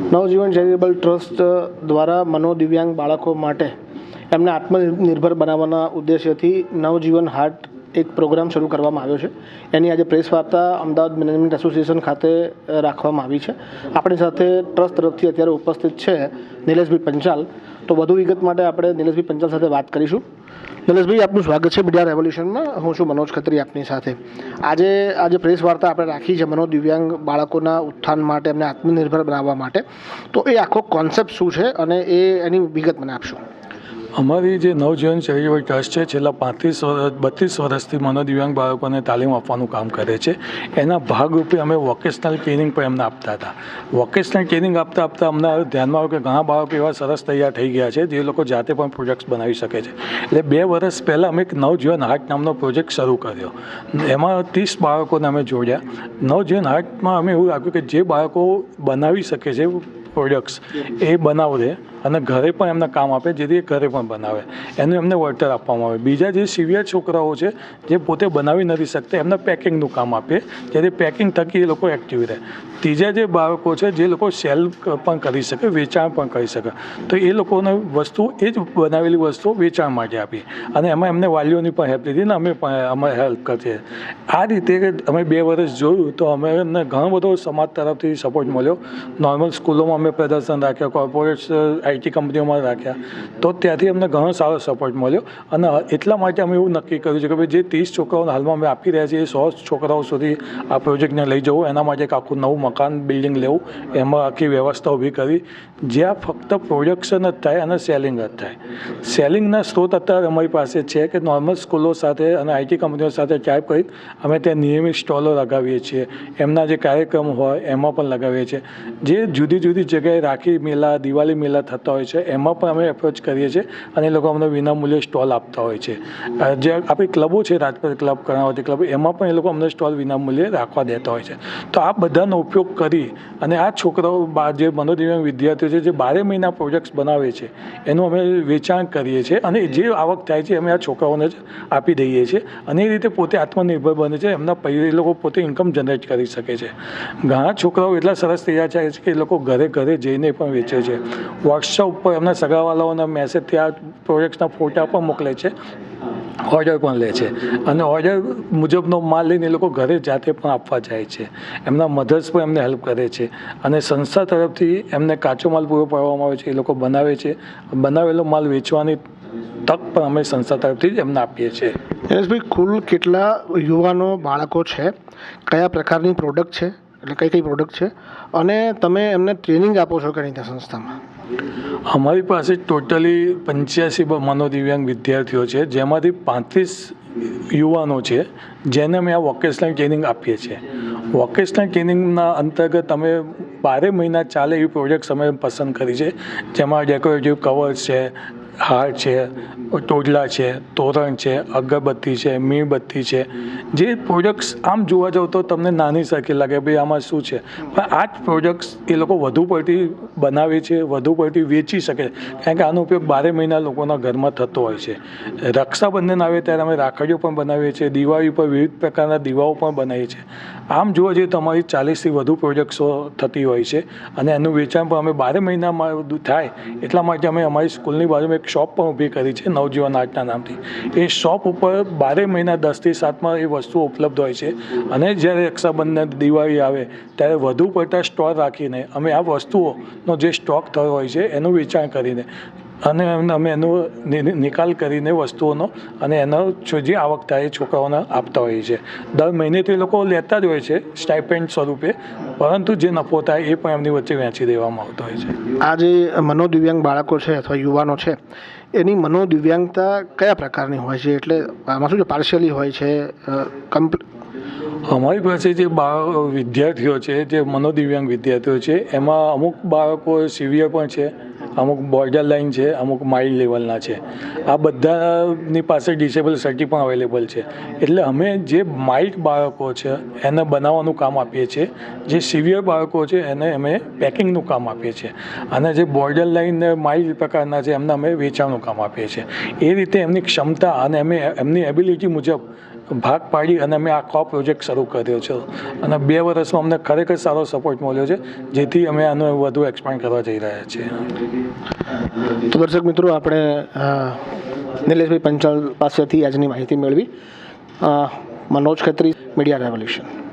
નવજીવન charitable trust દ્વારા મનોદિવ્યાંગ બાળકો માટે એમને આત્મનિર્ભર બનાવવાના ઉદ્દેશ્યથી નવજીવન હાર્ટ એક પ્રોગ્રામ શરૂ કરવામાં આવ્યો છે. એની આજે પ્રેસ વાર્તા અમદાવાદ મેનેજમેન્ટ એસોસિએશન ખાતે રાખવામાં આવી છે. આપણી સાથે ટ્રસ્ટ તરફથી અત્યારે ઉપસ્થિત છે નિલેશભાઈ પંચાલ. તો વધુ વિગત માટે આપણે નિલેશભાઈ પંચાલ સાથે વાત કરીશું. નિલેશભાઈ, આપનું સ્વાગત છે મીડિયા રેવોલ્યુશનમાં. હું છું મનોજ ખત્રી આપની સાથે. આજે આજે પ્રેસ વાર્તા આપણે રાખી છે મનોદિવ્યાંગ બાળકોના ઉત્થાન માટે એમને આત્મનિર્ભર બનાવવા માટે. તો એ આખો કોન્સેપ્ટ શું છે? અને એ, એની વિગત મને આપશો. અમારી જે નવજીવન ચેરિટેબલ ટ્રસ્ટ છે, છેલ્લા પાંત્રીસ વર્ષ બત્રીસ વર્ષથી મનોદિવ્યાંગ બાળકોને તાલીમ આપવાનું કામ કરે છે. એના ભાગરૂપે અમે વોકેશનલ ટ્રેનિંગ પણ એમને આપતા હતા. વોકેશનલ ટ્રેનિંગ આપતા આપતા અમને ધ્યાનમાં આવ્યું કે ઘણા બાળકો એવા સરસ તૈયાર થઈ ગયા છે, જે લોકો જાતે પણ પ્રોજેક્ટ્સ બનાવી શકે છે. એટલે બે વર્ષ પહેલાં અમે એક નવજીવન હાર્ટ નામનો પ્રોજેક્ટ શરૂ કર્યો. એમાં ત્રીસ બાળકોને અમે જોડ્યા. નવજીવન હાર્ટમાં અમે એવું રાખ્યું કે જે બાળકો બનાવી શકે છે પ્રોડક્ટ્સ એ બનાવશે અને ઘરે પણ એમને કામ આપે જેથી એ ઘરે પણ બનાવે. એનું એમને વળતર આપવામાં આવે. બીજા જે સિવિયર છોકરાઓ છે, જે પોતે બનાવી નથી શકતા, એમને પેકિંગનું કામ આપીએ જેથી પેકિંગ થકી એ લોકો એક્ટિવ રહે. ત્રીજા જે બાળકો છે, જે લોકો સેલ પણ કરી શકે, વેચાણ પણ કરી શકે. તો એ લોકોને વસ્તુ, એ જ બનાવેલી વસ્તુઓ વેચાણ માટે આપી અને એમાં એમને વાલીઓની પણ હેલ્પ લીધી ને અમે પણ, અમે હેલ્પ કરીએ આ રીતે અમે બે વર્ષ જોયું તો અમે એમને ઘણો બધો સમાજ તરફથી સપોર્ટ મળ્યો. નોર્મલ સ્કૂલોમાં અમે પ્રદર્શન રાખ્યા કોર્પોરેટ આઈટી કંપનીઓમાં રાખ્યા. તો ત્યાંથી અમને ઘણો સારો સપોર્ટ મળ્યો અને એટલા માટે અમે એવું નક્કી કર્યું છે કે ભાઈ જે ત્રીસ છોકરાઓને હાલમાં અમે આપી રહ્યા છીએ એ સો છોકરાઓ સુધી આ પ્રોજેક્ટને લઈ જવું, એના માટે એક આખું નવું મકાન બિલ્ડિંગ લેવું, એમાં આખી વ્યવસ્થા ઊભી કરી, જ્યાં ફક્ત પ્રોડક્શન જ થાય અને સેલિંગ જ થાય. સેલિંગના સ્ત્રોત અત્યારે અમારી પાસે છે કે નોર્મલ સ્કૂલો સાથે અને આઈટી કંપનીઓ સાથે ટાઈપ કરી અમે ત્યાં નિયમિત સ્ટોલો લગાવીએ છીએ. એમના જે કાર્યક્રમ હોય એમાં પણ લગાવીએ છીએ. જે જુદી જુદી જગ્યાએ રાખી મેળા દિવાળી મેળા થતા હોય છે. એમાં પણ અમે એપ્રોચ કરીએ છીએ અને એ લોકો અમને વિનામૂલ્યે સ્ટોલ આપતા હોય છે. જે આપણી ક્લબો છે રાજપર ક્લબ કર્ણાવતી ક્લબ એમાં પણ એ લોકો અમને સ્ટોલ વિનામૂલ્યે રાખવા દેતા હોય છે. તો આ બધાનો ઉપયોગ કરી અને આ છોકરાઓ જે મનોદિવ્યાંગ વિદ્યાર્થીઓ છે, જે બારે મહિના પ્રોજેક્ટ્સ બનાવે છે, એનું અમે વેચાણ કરીએ છીએ અને જે આવક થાય છે, અમે આ છોકરાઓને જ આપી દઈએ છીએ અને એ રીતે પોતે આત્મનિર્ભર બને છે, એમના એ લોકો પોતે ઇન્કમ જનરેટ કરી શકે છે. ઘણા છોકરાઓ એટલા સરસ તૈયાર છે કે એ લોકો ઘરે ઘરે જઈને પણ વેચે છે. વોટ્સઅપ પર એમના સગાવાલાઓના મેસેજથી આ પ્રોજેક્ટ્સના ફોટા પણ મોકલે છે. ઓર્ડર પણ લે છે. અને ઓર્ડર મુજબનો માલ લઈને એ લોકો ઘરે જાતે પણ આપવા જાય છે. એમના મધર્સ પણ એમને હેલ્પ કરે છે. અને સંસ્થા તરફથી એમને કાચો માલ પૂરો પાડવામાં આવે છે, એ લોકો બનાવે છે. બનાવેલો માલ વેચવાની તક પણ અમે સંસ્થા તરફથી જ એમને આપીએ છીએ. નિલેશભાઈ કુલ કેટલા યુવાનો, બાળકો છે? કયા પ્રકારની પ્રોડક્ટ છે? એટલે કઈ કઈ પ્રોડક્ટ છે? અને તમે એમને ટ્રેનિંગ આપો છો કે નહીં સંસ્થામાં? અમારી પાસે ટોટલી પંચ્યાસી મનોદિવ્યાંગ વિદ્યાર્થીઓ છે, જેમાંથી પાંત્રીસ યુવાનો છે, જેને અમે આ વોકેશનલ ટ્રેનિંગ આપીએ છીએ. વોકેશનલ ટ્રેનિંગના અંતર્ગત અમે બારે મહિના ચાલે એવી પ્રોજેક્ટ્સ અમે પસંદ કરી છે, જેમાં ડેકોરેટિવ કવર્સ છે હાર છે, ટોડલા છે, તોરણ છે, અગરબત્તી છે, મીણબત્તી છે. જે પ્રોડક્ટ્સ આમ જોવા જાવ તો તમને નાની સરખી લાગે ભાઈ આમાં શું છે? પણ આ જ પ્રોડક્ટ્સ એ લોકો વધુ પડતી બનાવે છે, વધુ પડતી વેચી શકે. કારણ કે આનો ઉપયોગ બારે મહિના લોકોના ઘરમાં થતો હોય છે. રક્ષાબંધન આવે ત્યારે અમે રાખડીઓ પણ બનાવીએ છીએ, દિવાળી પર વિવિધ પ્રકારના દીવાઓ પણ બનાવીએ છીએ. આમ જોવા જઈએ તો અમારી ચાલીસથી વધુ પ્રોજેક્ટ્સો થતી હોય છે. અને એનું વેચાણ પણ અમે બારે મહિનામાં થાય એટલા માટે અમે અમારી સ્કૂલની બાજુમાં એક શોપ પણ ઊભી કરી છે નવજીવન આર્ટના નામથી. એ શોપ ઉપર બારે મહિના દસથી સાતમાં એ વસ્તુઓ ઉપલબ્ધ હોય છે અને જ્યારે રક્ષાબંધન, દિવાળી આવે ત્યારે વધુ પડતા સ્ટોર રાખીને અમે આ વસ્તુઓનો જે સ્ટોક થયો હોય છે એનું વેચાણ કરીને અને અમે એનો નિકાલ કરીને વસ્તુઓનો અને એનો જે આવક થાય એ છોકરાઓને આપતા હોઈએ છીએ. દર મહિને તો એ લોકો લેતા જ હોય છે સ્ટાઇપેન્ડ સ્વરૂપે પરંતુ જે નફો થાય એ પણ એમની વચ્ચે વહેંચી દેવામાં આવતો હોય છે. આ જે મનોદિવ્યાંગ બાળકો છે અથવા યુવાનો છે એની મનોદિવ્યાંગતા કયા પ્રકારની હોય છે? એટલે આમાં શું છે? પાર્શિયલી હોય છે અમારી પાસે જે બાળ વિદ્યાર્થીઓ છે જે મનોદિવ્યાંગ વિદ્યાર્થીઓ છે એમાં અમુક બાળકો સિવિયર પણ છે અમુક બોર્ડર લાઇન છે, અમુક માઇલ્ડ લેવલના છે. આ બધાની પાસે ડિસેબલ સર્ટી પણ અવેલેબલ છે. એટલે અમે જે માઇલ્ડ બાળકો છે, એને બનાવવાનું કામ આપીએ છીએ. જે સિવિયર બાળકો છે, એને અમે પેકિંગનું કામ આપીએ છીએ. અને જે બોર્ડર લાઇન ને માઇલ્ડ પ્રકારના છે, એમને અમે વેચાણનું કામ આપીએ છીએ. એ રીતે એમની ક્ષમતા અને અમે એમની એબિલિટી મુજબ ભાગ પાડી અને અમે આખો પ્રોજેક્ટ શરૂ કર્યો છે. અને બે વર્ષમાં અમને ખરેખર સારો સપોર્ટ મળ્યો છે, જેથી અમે આનો વધુ એક્સપાન્ડ કરવા જઈ રહ્યા છીએ. તો દર્શક મિત્રો, આપણે નિલેશભાઈ પંચાલ પાસેથી આજની માહિતી મેળવી. મનોજ ખત્રી મીડિયા રેવલ્યુશન